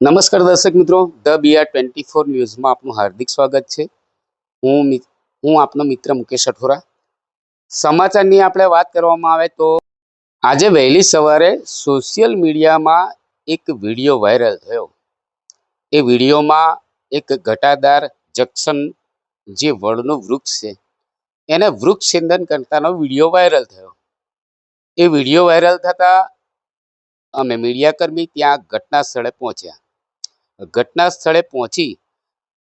નમસ્કાર દર્શક મિત્રો, ધ બીઆર ટ્વેન્ટી ફોર ન્યૂઝમાં આપનું હાર્દિક સ્વાગત છે. હું હું આપનો મિત્ર મુકેશ અઠોરા. સમાચારની આપણે વાત કરવામાં આવે તો આજે વહેલી સવારે સોશિયલ મીડિયામાં એક વીડિયો વાયરલ થયો. એ વિડીયોમાં એક ઘટાદાર જંક્શન જે વડનું વૃક્ષ છે, એને વૃક્ષ છેદન કરતાનો વીડિયો વાયરલ થયો. એ વીડિયો વાયરલ થતાં અમે મીડિયાકર્મી ત્યાં ઘટના સ્થળે પહોંચ્યા. ઘટના સ્થળે પહોંચી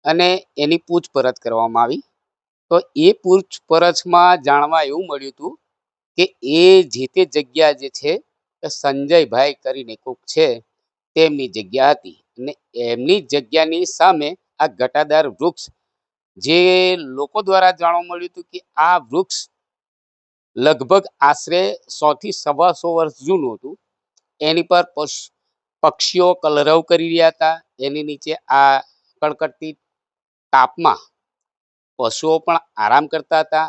અને એની પૂછપરછ કરવામાં આવી. તો એ પૂછપરછમાં જાણવા એવું મળ્યું હતું કે એ જે તે જગ્યા જે છે સંજયભાઈ કરીને કોક છે તેમની જગ્યા હતી અને એમની જગ્યાની સામે આ ઘટાદાર વૃક્ષ જે લોકો દ્વારા જાણવા મળ્યું હતું કે આ વૃક્ષ લગભગ આશરે સોથી સવાસો વર્ષ જૂનું હતું. એની પર પશ- પક્ષીઓ કલરવ કરી રહ્યા હતા. એની નીચે આ કડકડતી તાપમાં પશુઓ પણ આરામ કરતા હતા.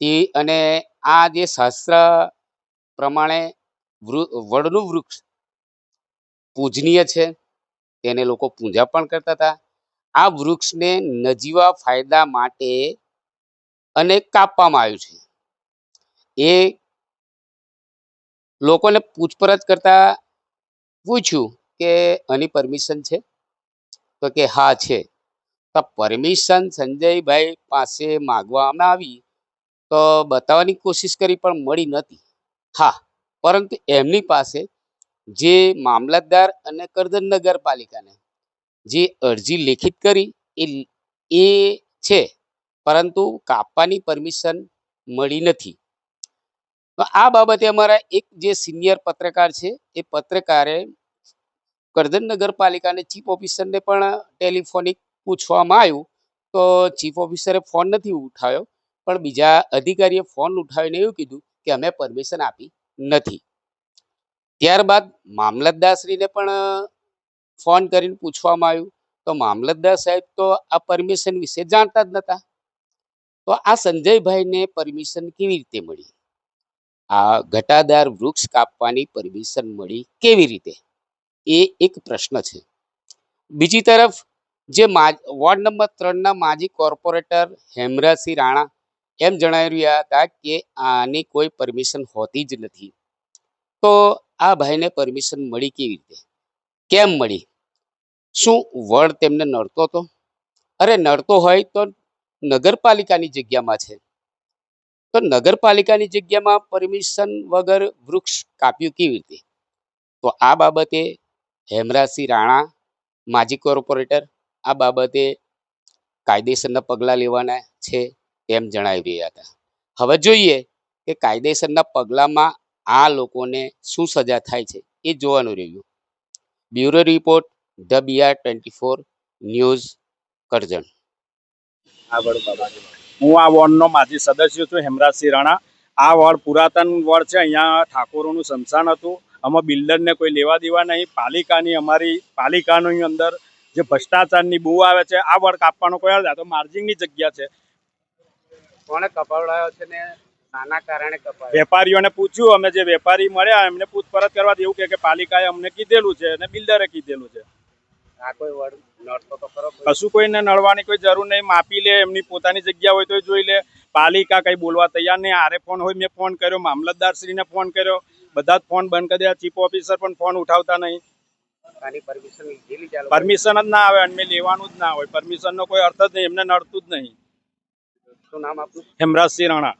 તે અને આ જે શાસ્ત્ર પ્રમાણે વડનું વૃક્ષ પૂજનીય છે, તેને લોકો પૂજા પણ કરતા હતા. આ વૃક્ષને નજીવા ફાયદા માટે અને કાપવામાં આવ્યું છે. એ લોકોને પૂછપરછ કરતા પૂછ્યું કે આની પરમિશન છે? તો કે હા, છે. તો પરમિશન સંજયભાઈ પાસે માગવામાં આવી. તો બતાવવાની કોશિશ કરી પણ મળી નહોતી. હા, પરંતુ એમની પાસે જે મામલતદાર અને કરજણ નગરપાલિકાને જે અરજી લેખિત કરી, એ એ છે. પરંતુ કાપવાની પરમિશન મળી નથી. તો આ બાબતે અમારા એક જે સિનિયર પત્રકાર છે, એ પત્રકારે કરજણ નગરપાલિકાને ચીફ ઓફિસરને પણ ટેલિફોનિક પૂછવામાં આવ્યું. તો ચીફ ઓફિસરે ફોન નથી ઉઠાવ્યો, પણ બીજા અધિકારીએ ફોન ઉઠાવીને એવું કીધું કે અમે પરમિશન આપી નથી. ત્યારબાદ મામલતદારશ્રીને પણ ફોન કરીને પૂછવામાં આવ્યું. તો મામલતદાર સાહેબ તો આ પરમિશન વિશે જાણતા જ નહોતા તો આ સંજયભાઈને પરમિશન કેવી રીતે મળી? આ ઘટાદાર વૃક્ષ કાપવાની પરમિશન મળી કેવી રીતે? એ એક પ્રશ્ન છે. બીજી તરફ, જે વોર્ડ નંબર ત્રણના માજી કોર્પોરેટર હેમરાસિંહ રાણા એમ જણાવી રહ્યા હતા કે આની કોઈ પરમિશન હોતી જ નથી. તો આ ભાઈને પરમિશન મળી કેવી રીતે? કેમ મળી? શું વડ તેમને નડતો હતો અરે, નડતો હોય તો નગરપાલિકાની જગ્યામાં છે. તો નગરપાલિકાની જગ્યામાં પરમિશન વગર વૃક્ષ કાપ્યું કેવી રીતે? તો આ બાબતે હેમરાજસિંહ રાણા, માજી કોર્પોરેટર, આ બાબતે કાયદેસરના પગલાં લેવાના છે તેમ જણાવી રહ્યા હતા. હવે જોઈએ કે કાયદેસરના પગલાંમાં આ લોકોને શું સજા થાય છે એ જોવાનું રહ્યું. Bureau report, the BR twenty four news Karjan. આગળ બાબા હું આ વોર્ડનો માજી સદસ્ય છું હેમરાજસિંહ રાણા. આ વોર્ડ પુરાતન વોર્ડ છે અહીંયા ઠાકોરોનું સ્મશાન હતું. આમાં બિલ્ડરને કોઈ લેવા દેવા નહીં. પાલિકાની અમારી પાલિકાની અંદર જે ભ્રષ્ટાચારની બહુ આવે છે આ વોર્ડ કાપવાનો કોઈ હાલ આ તો માર્જિંગની જગ્યા છે. કોણે કપાવડાયો છે ને? નાના કારણે કપાયો. વેપારીઓને પૂછ્યું અમે જે વેપારી મળ્યા એમને પૂછપરછ કરવા એવું કે પાલિકાએ અમને કીધેલું છે અને બિલ્ડરે કીધેલું છે. આ કોઈ વડ નડતો તો ખરો કશું કોઈને નડવાની કોઈ જરૂર નહીં. માપી લે એમની પોતાની જગ્યા હોય તો જોઈ લે. પાલિકા કઈ બોલવા તૈયાર નહીં. આરે ફોન હોય મેં ફોન કર્યો. મામલતદારશ્રીને ફોન કર્યો. બધા જ ફોન બંધ કરી દીધા. ચીફ ઓફિસર પણ ફોન ઉઠાવતા નહીં. પરમિશન જ ના આવે. અને લેવાનું જ ના હોય. પરમિશનનો કોઈ અર્થ જ નહીં. એમને નડતું જ નહીં. શું નામ આપનું? હેમરાજસિંહ રાણા.